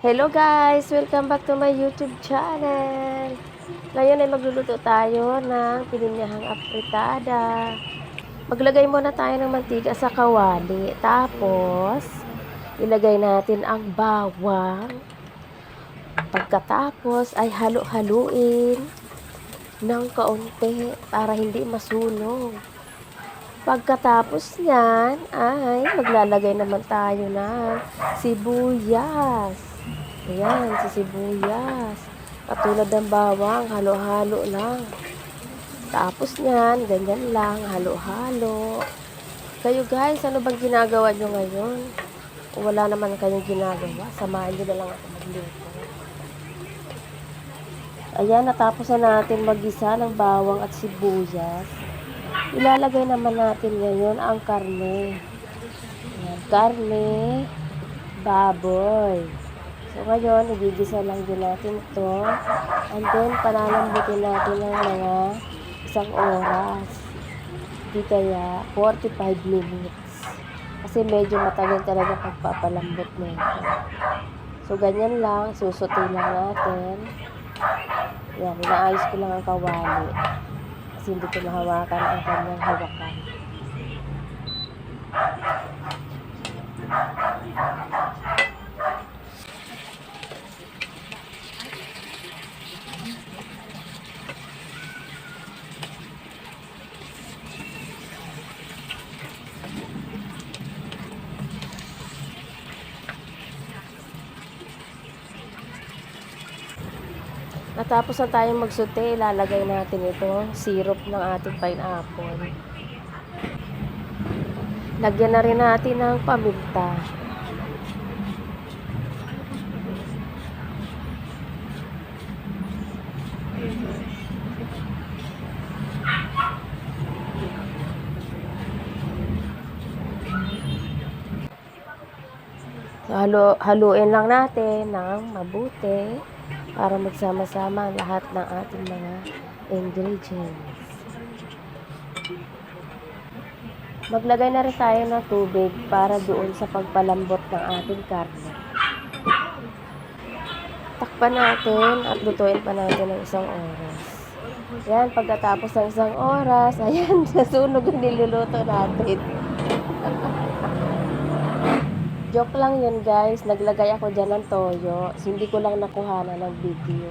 Hello guys! Welcome back to my YouTube channel. Ngayon ay magluluto tayo ng pininyahang apritada. Maglagay muna tayo ng mantika sa kawali. Tapos, ilagay natin ang bawang. Pagkatapos ay halo-haluin ng kaunti para hindi masunog. Pagkatapos niyan ay maglalagay naman tayo ng sibuyas. Ayan, si sibuyas. Katulad ng bawang, halo-halo lang. Tapos niyan, ganyan lang, halo-halo. Kayo guys, ano bang ginagawa nyo ngayon? Kung wala naman kayong ginagawa, samahan nyo na lang ako magluto. Ayan, natapos na natin magisa ng bawang at sibuyas. Ilalagay naman natin ngayon ang karne. Ayan, karne, baboy. So ngayon, igigisa lang din natin ito. And then, panalambutin natin ng mga isang oras. Di kaya 45 minutes. Kasi medyo matagal talaga pagpapalambot nito. So, ganyan lang. Susutin lang natin. Yan, inaayos ko lang ang kawali. Kasi hindi ko mahawakan ang kanyang hawakan. Natapos na tayong magsute, ilalagay natin ito, syrup ng ating pineapple. Lagyan na rin natin ng paminta. Halo, haluin lang natin ng mabuti para magsama-sama ang lahat ng ating mga ingredients. Maglagay na rin tayo ng tubig para doon sa pagpalambot ng ating karne. Takpan natin at lutuin pa natin ng isang oras. Yan, pagkatapos ng isang oras, ayan, nasunog yung niluluto natin. Joke lang yun guys, naglagay ako dyan ng toyo. Hindi ko lang nakuha na ng video.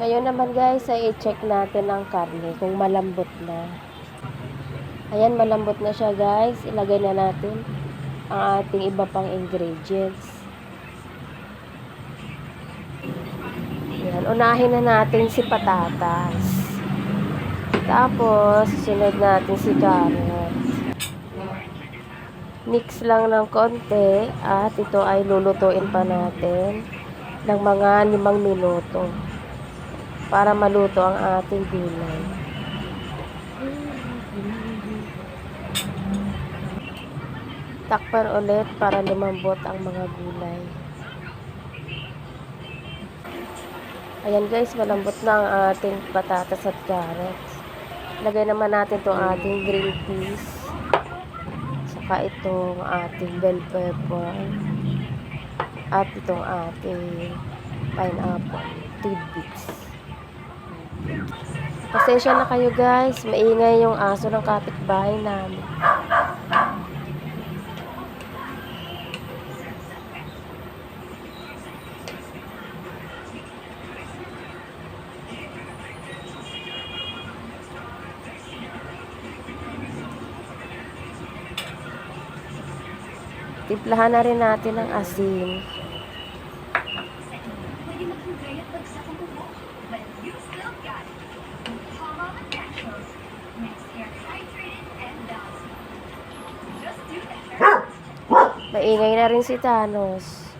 Ngayon naman guys, ay i-check natin ang karne kung malambot na. Ayan, malambot na siya guys. Ilagay na natin ang ating iba pang ingredients. Ayan, unahin na natin si patatas. Tapos, sunod natin si carrot. Mix lang ng konti at ito ay lulutuin pa natin ng mga limang minuto para maluto ang ating gulay. Takpan ulit para lumambot ang mga gulay. Ayan guys, malambot na ang ating patatas at carrots. Lagay naman natin itong ating green peas. Saka itong ating bell pepper. At itong ating pineapple. Tidbits. Pasensya na kayo guys. Maingay yung aso ng kapitbahay namin. Timplahan na rin natin ng asin. Maingay na rin si Thanos.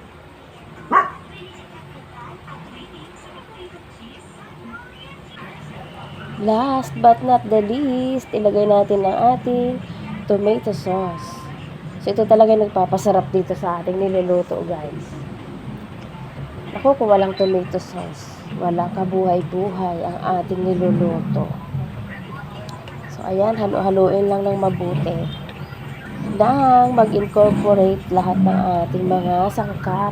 Last but not the least, ilagay natin ang ating tomato sauce. So, ito talaga nagpapasarap dito sa ating niluluto, guys. Ako, kung walang tomato sauce, walang kabuhay-buhay ang ating niluluto. So, ayan, halo-haloin lang ng mabuti. Nang mag-incorporate lahat ng ating mga sangkap.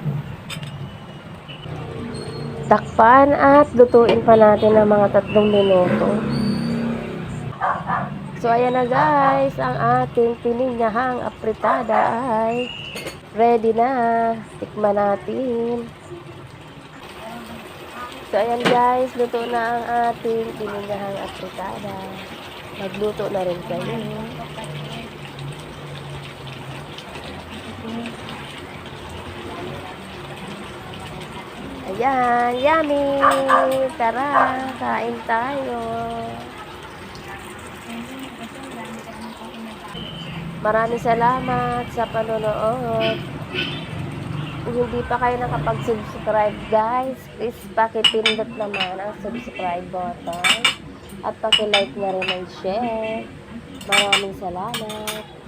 Takpan at lutuin pa natin ng mga tatlong minuto. So, ayan na guys, ang ating pininyahang apritada ay ready na. Tikman natin. So, ayan guys, luto na ang ating pininyahang apritada. Magluto na rin kayo. Ayan, yummy! Tara, kain tayo. Maraming salamat sa panonood. Kung hindi pa kayo nakapag-subscribe guys, please pakipindot naman ang subscribe button at pakilike na rin ang share. Maraming salamat.